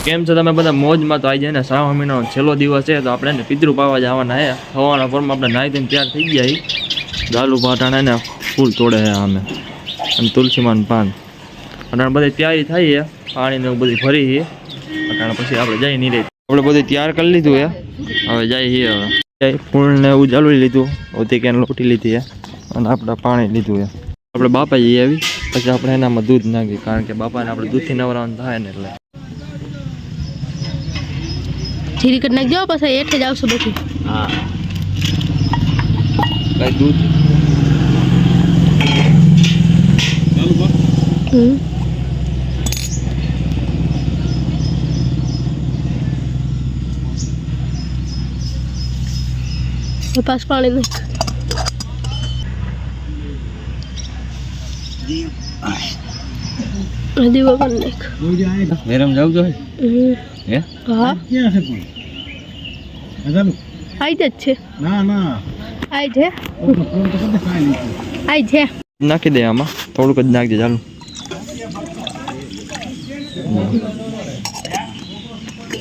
તો કેમ છો તમે બધા? મોજમાં તો આવી જાય ને. શ્રાવણ મહિનાનો છેલ્લો દિવસ છે, તો આપણે ને પિતૃ પાવા જવાના હે હવાના ફોર્મમાં આપણે નાહી દઈને તૈયાર થઈ છીએ. દાલુ પાટાણા ને ફૂલ તોડે છે અમે અને તુલસીમાન પાન. અને બધી તૈયારી થઈ છે. પાણીને એવું બધી ભરી છે. અટાણે પછી આપણે જઈ નહીં રહી. આપણે બધું તૈયાર કરી લીધું એ હવે જઈ છીએ હવે. જઈ ફૂલ ને એવું ચાલુ લીધું. ઓતી કેન લોટી લીધી છે. અને આપણે પાણી લીધું છે. આપણે બાપા જઈ આવી. પછી આપણે એનામાં દૂધ નાખીએ કારણ કે બાપાને આપણે દૂધથી નવરાવાનું થાય ને એટલે. જીરી કરી નાખજો પછી હેઠે જ આવશે બધું. હા. કઈ દૂધ? હમ. પાસ પાણી નાખ. દીવો વગર નાખ મેરમ જાવ જો. હે? હા? ક્યાં છે પણ આઈ જ છે. ના ના. આઈ છે આઈ છે નાખી દે આમાં. થોડુંક જ નાખજે ચાલુ.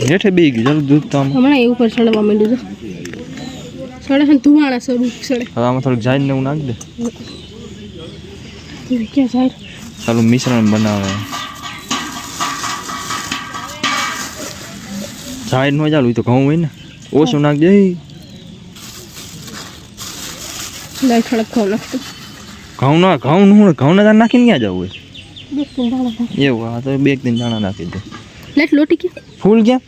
હેઠે બી ગયું ચાલુ દૂધ તો હમણાં એ ઉપર ચડવા માંડ્યું છે. સડે છે ધુવાણા સ્વરૂપ સડે હવે આમાં થોડુંક જાય ને એવું નાખ દે. ક્યાં સાહેબ ચાલુ મિશ્રણ બનાવે જાહેર નો ચાલુ તો ઘઉં હોય ને ઓછું ખાવ નાખતો ઘઉં ના ઘઉં નું ઘઉં ના નાખીને ક્યાં જવું હોય ત્રણ દાણા નાખ. એવું હા તો બે દિન દાણા નાખી દે લેટ લોટી કે ફૂલ ક્યાં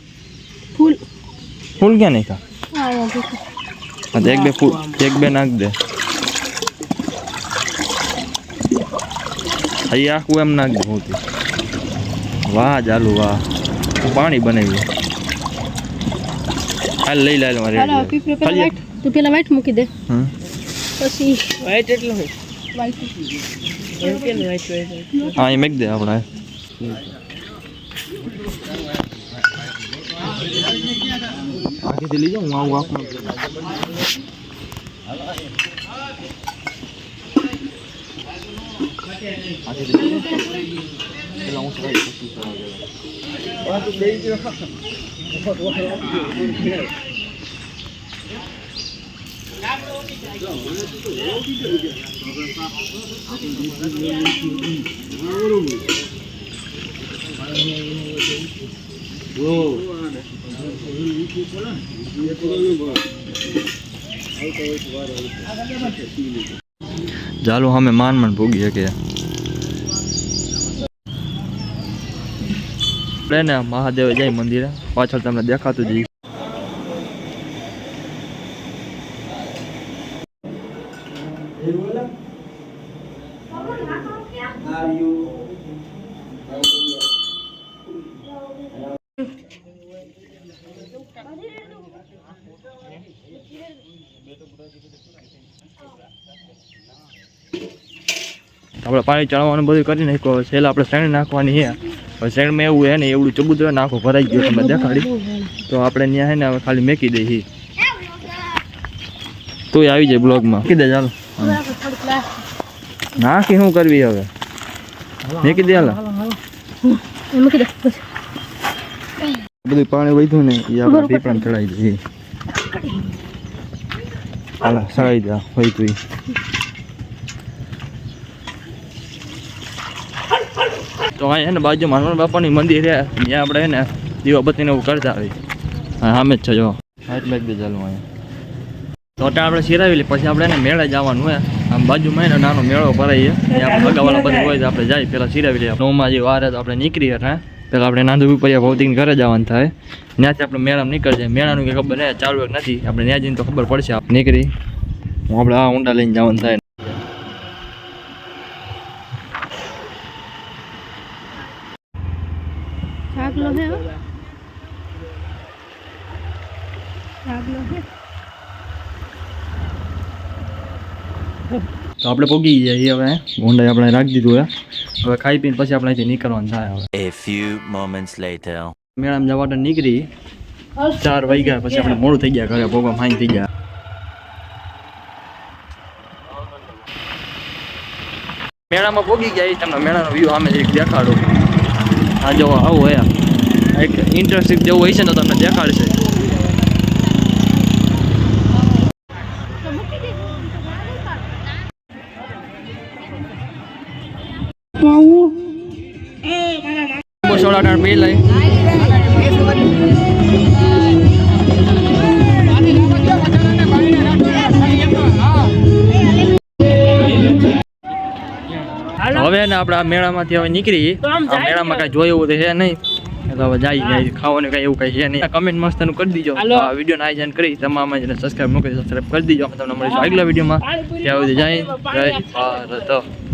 ફૂલ ફૂલ ક્યાં નાખા આ વાંધો છે. હા એક બે ફૂલ એક બે નાખ દે અહીં આખું એમ નાખ દે હોતી વાહ ચાલુ વાહ. પાણી બનાવ્યું. હાલ લઈ લાલ મારે તું પેલા વાઈટ મૂકી દે. હમ. પછી વાઈટ એટલું હોય. હા એ મેક દે આપણે. આગેથી લઈ જાઉં હું આવું આપમાં પેલા હું સવારે પછી સવારે ચાલો અમે માન માન ભોગીએ કે આપણે ને મહાદેવ જાય મંદિરે. પાછળ તમને દેખાતું જઈ આપણે પાણી ચડાવવાનું બધું કરી નાખ્યું. હવે છેલ્લે આપણે શ્રેણી નાખવાની છે. શેણમાં એવું હે ને એવડું ચબૂતરો નાખો ભરાઈ ગયો તમે દેખાડી તો આપણે ત્યાં છે ને હવે ખાલી મેકી દઈએ તોય આવી જાય બ્લોગમાં. કીધે ચાલો. ના કે નાખી શું કરવી હવે? મેકી દે હાલો. એ મૂકી દે બસ. બધું પાણી વધ્યું ને એ આપણે પીપળામાં ચડાવી દઈએ. હાલા ચડાવી દે વધ્યું ઈ. તો અહીંયા એને ને બાજુમાં હનુમાન બાપાની મંદિર છે. ત્યાં આપણે એને દીવાબત્તીને એવું કરતા આવી સામે જ છે, જો. હાથ મેક બી ચાલુ અહીંયા તો અત્યારે આપણે સિરાવી લઈએ. પછી આપણે એને મેળે જવાનું હોય. આમ બાજુમાં એને નાનો મેળો ભરાય આપણે અગાવાલા બધું હોય તો આપણે જાય પહેલાં સિરાવી લઈએ. નવમાં જે વાર તો આપણે નીકળીએ હા પહેલાં આપણે નાંદુ પીપરિયા ભૌતિક ઘરે જવાનું થાય. ત્યાંથી આપણે મેળામાં નીકળી જાય મેળાનું કંઈ ખબર નહીં, ચાલુ નથી. આપણે ત્યાં જઈને તો ખબર પડશે. આપણે નીકળી. હું આપણે આ ઊંડા લઈને જવાનું થાય શાકલો હે હો. તો આપણે પોગી જઈએ હવે ઊંડાઈ આપણે રાખી દીધું હે હવે ખાઈ પીને પછી આપણે અહીંથી નીકળવાનું થાય હવે. A few moments later. મેળામાં જવા માટે નીકળી ચાર વાગ્યા પછી આપણે મોડું થઈ ગયા ઘરે ભોગવા ફાઈન થઈ ગયા. મેળામાં પોગી ગયા એ તમને મેળાનો વ્યૂ આમે એક દેખાડો. આ જો આવું હે એક ઇન્ટરેસ્ટિંગ જેવું હોય છે ને તમને દેખાડશે. પી લઈ હવે ને આપણે આ મેળામાંથી હવે નીકળી. મેળામાં કઈ જોયું એવું તો છે નહીં. તો હવે જાય જાય ખાવાનું કઈ એવું કઈ છે નહીં. કમેન્ટ મસ્તનું કરી દીજો. આ વીડિયો આયોજન કરી. તમામ જેને સબસ્ક્રાઇબ ન કરી કરી દીજો. તમને મળીશું આગલા વિડીયોમાં ત્યાં સુધી જય જય ભારત.